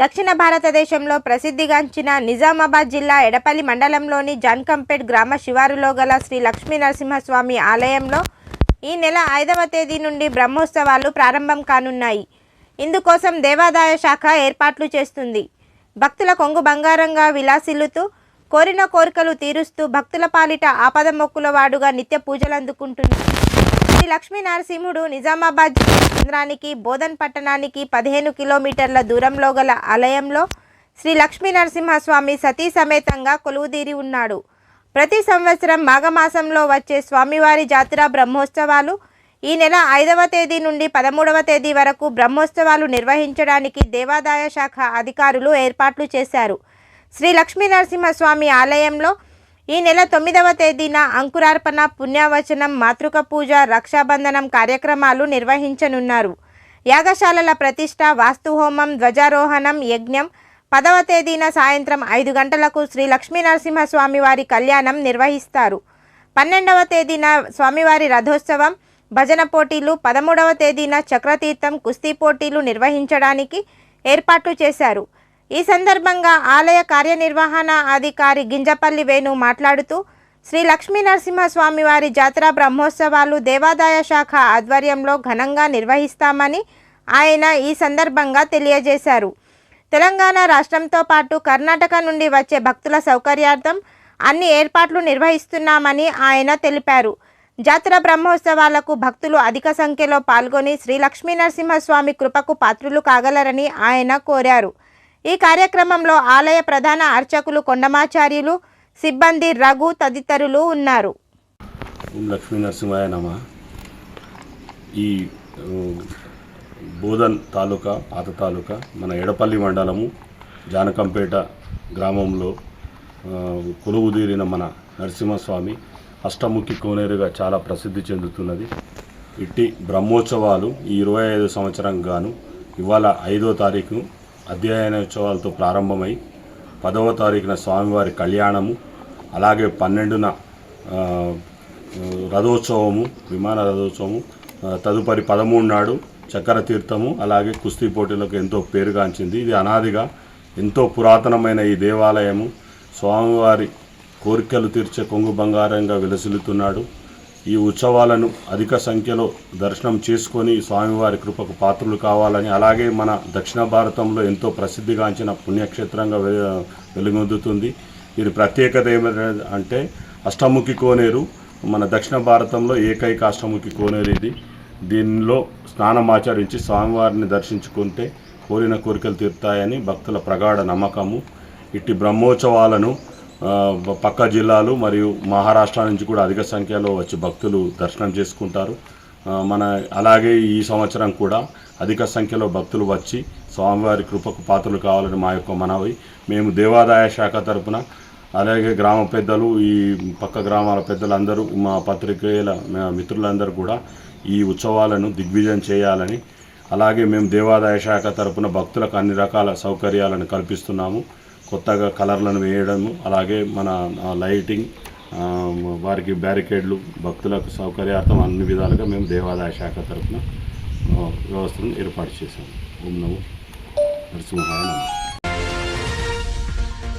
దక్షిణ భారతదేశంలో ప్రసిద్ధిగాంచిన నిజామాబాద్ జిల్లా ఎడపల్లి మండలంలోని జాన్కంపేట్ గ్రామ శివారులో గల శ్రీ లక్ష్మీ నరసింహస్వామి ఆలయంలో ఈ నెల ఐదవ తేదీ నుండి బ్రహ్మోత్సవాలు ప్రారంభం కానున్నాయి. ఇందుకోసం దేవాదాయ శాఖ ఏర్పాట్లు చేస్తుంది. భక్తుల కొంగు బంగారంగా విలాసిల్లుతూ కోరిన కోరికలు తీరుస్తూ భక్తుల పాలిట ఆపద మొక్కుల వాడుగా నిత్య పూజలు అందుకుంటున్నారు శ్రీ లక్ష్మీ నరసింహుడు నిజామాబాద్ జిల్లా కేంద్రానికి బోధన్ పట్టణానికి పదిహేను కిలోమీటర్ల దూరంలో గల ఆలయంలో శ్రీ లక్ష్మీ నరసింహస్వామి సతీ సమేతంగా కొలువుదీరి ఉన్నాడు. ప్రతి సంవత్సరం మాఘమాసంలో వచ్చే స్వామివారి జాతర బ్రహ్మోత్సవాలు. ఈ నెల ఐదవ తేదీ నుండి పదమూడవ తేదీ వరకు బ్రహ్మోత్సవాలు నిర్వహించడానికి దేవాదాయ శాఖ అధికారులు ఏర్పాట్లు చేశారు. శ్రీ లక్ష్మీ నరసింహస్వామి ఆలయంలో ఈ నెల తొమ్మిదవ తేదీన అంకురార్పణ పుణ్యవచనం మాతృక పూజ రక్షాబంధనం కార్యక్రమాలు నిర్వహించనున్నారు. యాగశాలల ప్రతిష్ట వాస్తుహోమం ధ్వజారోహణం యజ్ఞం. పదవ తేదీన సాయంత్రం ఐదు గంటలకు శ్రీ లక్ష్మీనరసింహస్వామి వారి కళ్యాణం నిర్వహిస్తారు. పన్నెండవ తేదీన స్వామివారి రథోత్సవం. భజన పోటీలు. పదమూడవ తేదీన చక్రతీర్థం కుస్తీ పోటీలు నిర్వహించడానికి ఏర్పాట్లు చేశారు. ఈ సందర్భంగా ఆలయ కార్యనిర్వహణ అధికారి గింజపల్లి వేణు మాట్లాడుతూ శ్రీ లక్ష్మీ నరసింహస్వామి వారి జాతర బ్రహ్మోత్సవాలు దేవాదాయ శాఖ ఆధ్వర్యంలో ఘనంగా నిర్వహిస్తామని ఆయన ఈ సందర్భంగా తెలియజేశారు. తెలంగాణ రాష్ట్రంతో పాటు కర్ణాటక నుండి వచ్చే భక్తుల సౌకర్యార్థం అన్ని ఏర్పాట్లు నిర్వహిస్తున్నామని ఆయన తెలిపారు. జాతర బ్రహ్మోత్సవాలకు భక్తులు అధిక సంఖ్యలో పాల్గొని శ్రీ లక్ష్మీ నరసింహస్వామి కృపకు పాత్రులు కాగలరని ఆయన కోరారు. ఈ కార్యక్రమంలో ఆలయ ప్రధాన అర్చకులు కొండమాచార్యులు సిబ్బంది రఘు తదితరులు ఉన్నారు. లక్ష్మీ నరసింహాయ నమ. ఈ బోధన్ తాలూకా పాత తాలూకా మన ఎడపల్లి మండలము జానకంపేట గ్రామంలో కొలువుదీరిన మన నరసింహస్వామి అష్టముఖి కోనేరుగా చాలా ప్రసిద్ధి చెందుతున్నది. ఇట్టి బ్రహ్మోత్సవాలు ఈ ఇరవై ఐదు సంవత్సరం గాను ఇవాళ ఐదో తారీఖు అధ్యయనోత్సవాలతో ప్రారంభమై పదవ తారీఖున స్వామివారి కళ్యాణము అలాగే పన్నెండున రథోత్సవము విమాన రథోత్సవము తదుపరి పదమూడు నాడు చక్కెర తీర్థము అలాగే కుస్తీ పోటీలకు ఎంతో పేరుగాంచింది. ఇది అనాదిగా ఎంతో పురాతనమైన ఈ దేవాలయము. స్వామివారి కోరికలు తీర్చే కొంగు బంగారంగా విలసిల్లుతున్నాడు. ఈ ఉత్సవాలను అధిక సంఖ్యలో దర్శనం చేసుకొని స్వామివారి కృపకు పాత్రలు కావాలని అలాగే మన దక్షిణ భారతంలో ఎంతో ప్రసిద్ధిగాంచిన పుణ్యక్షేత్రంగా వెలుగొందుతుంది. దీని ప్రత్యేకత ఏమిటంటే అంటే అష్టముఖి కోనేరు మన దక్షిణ భారతంలో ఏకైక అష్టముఖి కోనేరు ఇది. దీనిలో స్నానం ఆచరించి స్వామివారిని దర్శించుకుంటే కోరిన కోరికలు తీరుతాయని భక్తుల ప్రగాఢ నమ్మకము. ఇట్టి బ్రహ్మోత్సవాలను పక్క జిల్లాలు మరియు మహారాష్ట్ర నుంచి కూడా అధిక సంఖ్యలో వచ్చి భక్తులు దర్శనం చేసుకుంటారు. మన అలాగే ఈ సంవత్సరం కూడా అధిక సంఖ్యలో భక్తులు వచ్చి స్వామివారి కృపకు పాత్రలు కావాలని మా యొక్క మనవి. మేము దేవాదాయ శాఖ తరపున అలాగే గ్రామ పెద్దలు ఈ పక్క గ్రామాల పెద్దలందరూ మా పత్రికేయుల మా మిత్రులందరూ కూడా ఈ ఉత్సవాలను దిగ్విజయం చేయాలని అలాగే మేము దేవాదాయ శాఖ తరపున భక్తులకు అన్ని రకాల సౌకర్యాలను కల్పిస్తున్నాము. కొత్తగా కలర్లను వేయడము అలాగే మన లైటింగ్ వారికి బ్యారికేడ్లు భక్తులకు సౌకర్యార్థం అన్ని విధాలుగా మేము దేవాదాయ శాఖ తరఫున వ్యవస్థను ఏర్పాటు చేశాము. ఓం నమో నరసింహాయ నమః.